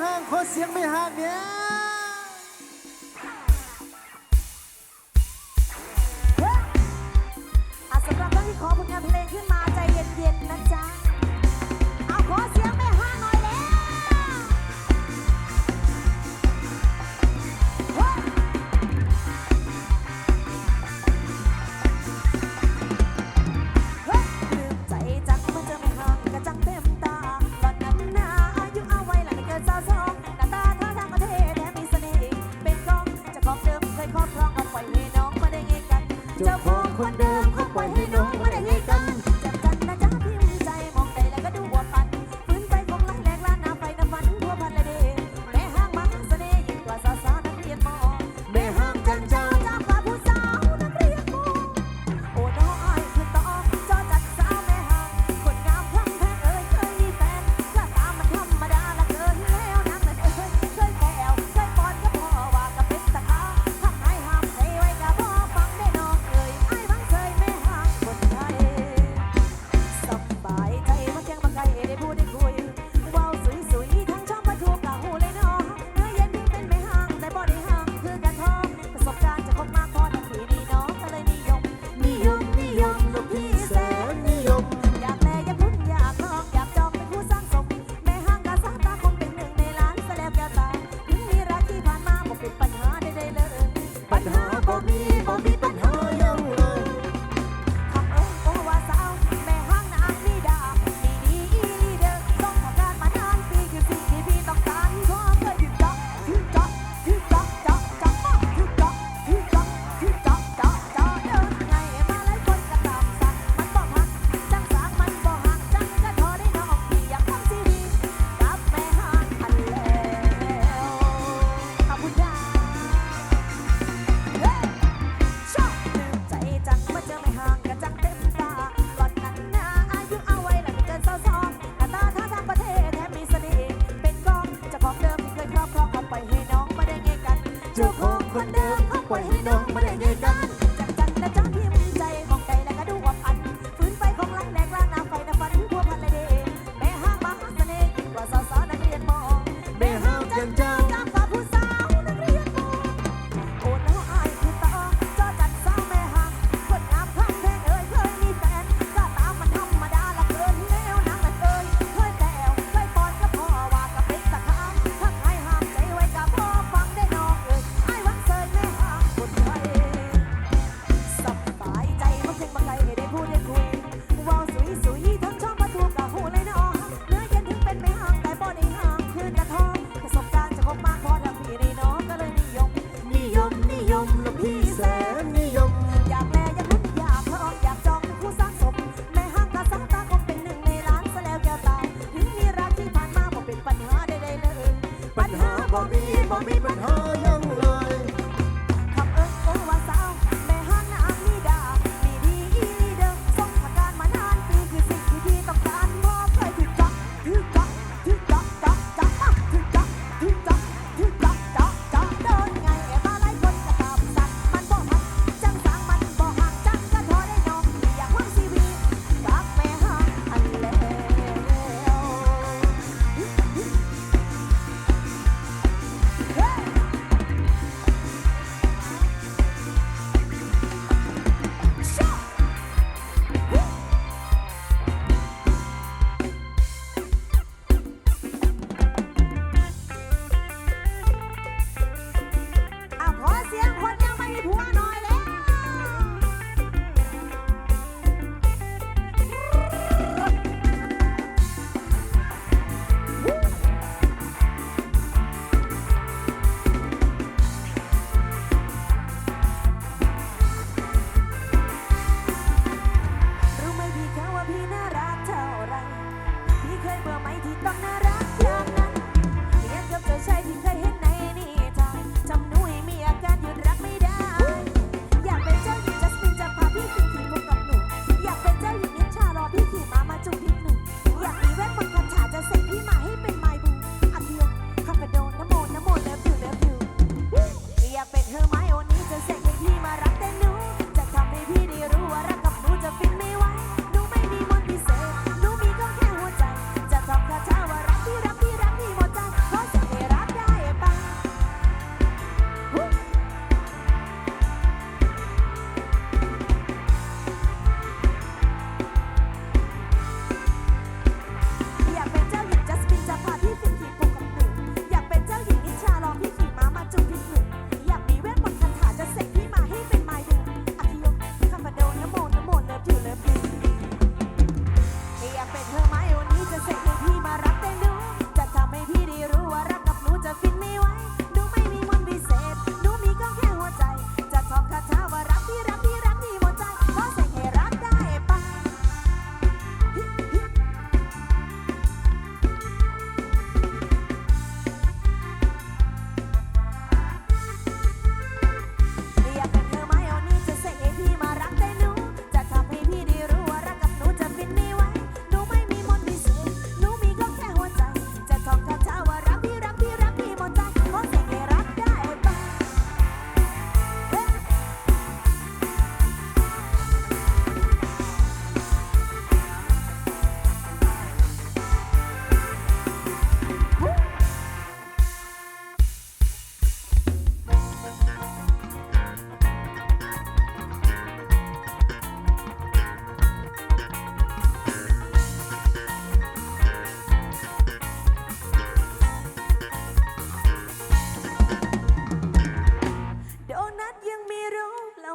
ห้างขอเสียงไม่ห่างเนี่ย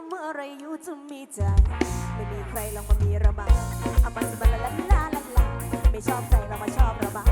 เมื่อไรอยู่จะมีใจ ไม่มีใครลองมามีระบาเอามาสบาละละลาละลาไม่ชอบใครเรามาชอบระบา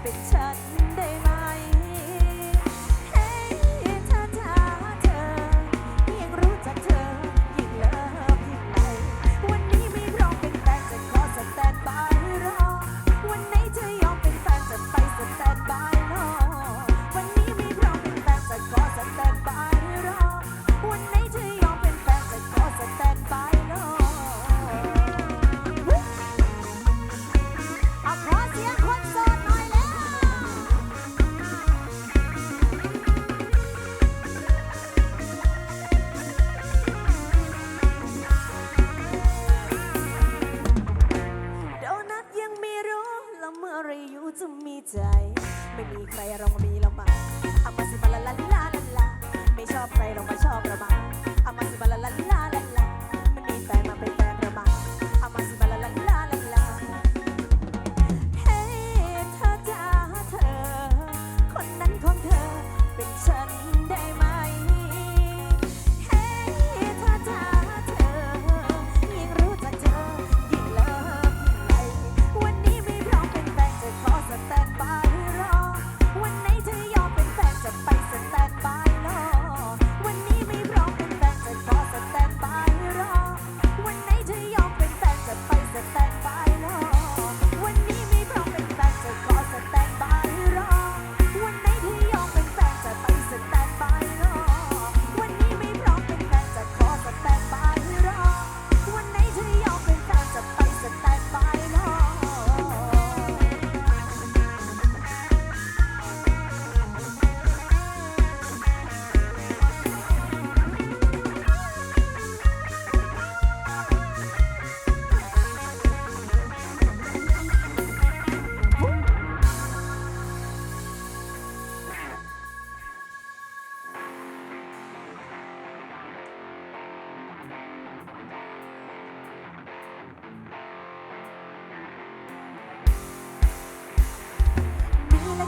เป็นฉันได้ไหม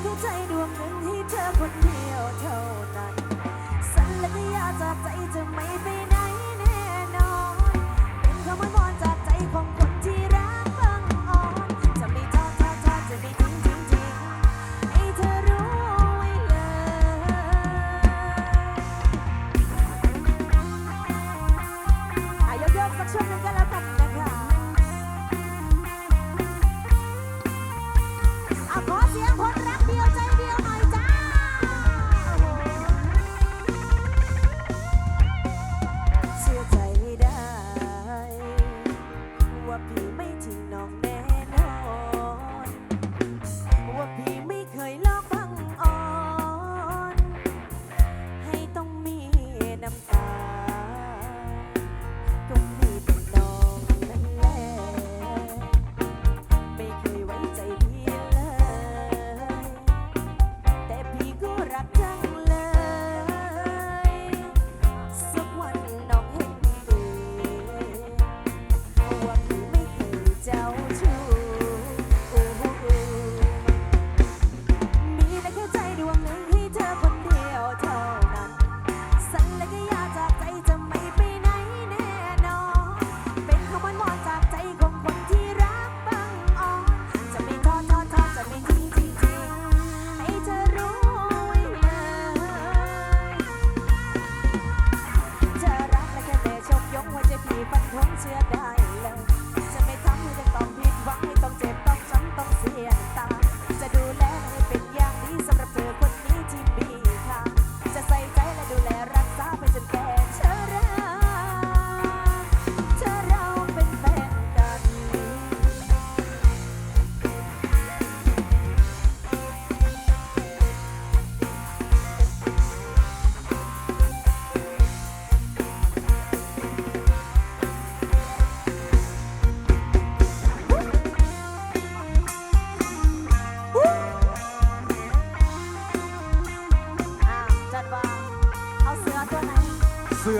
แค่ใจดวงหนึ่งให้เธอคนเดียวเท่านั้น สัญญาจากใจจะไม่ไปไหนแน่นอน เป็นคำว่าอนจากใจของคนที่รักบังอ่อน จะไม่ทอดทอดทอดจะไม่ทิ้งทิ้งทิ้งให้เธอรู้ไว้เลยอะยกสักช่วงหนึ่งก็แล้วกัน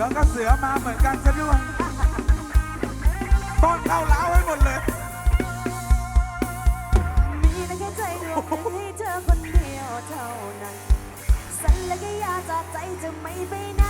อก็เสือมาเหมือนกันซะด้วยต้อนเข้าเล้าให้หมดเลย มีแต่แค่ใจดวงให้เธอคนเดียวเท่านั้น สัญญาจากใจจะไม่ไปไหน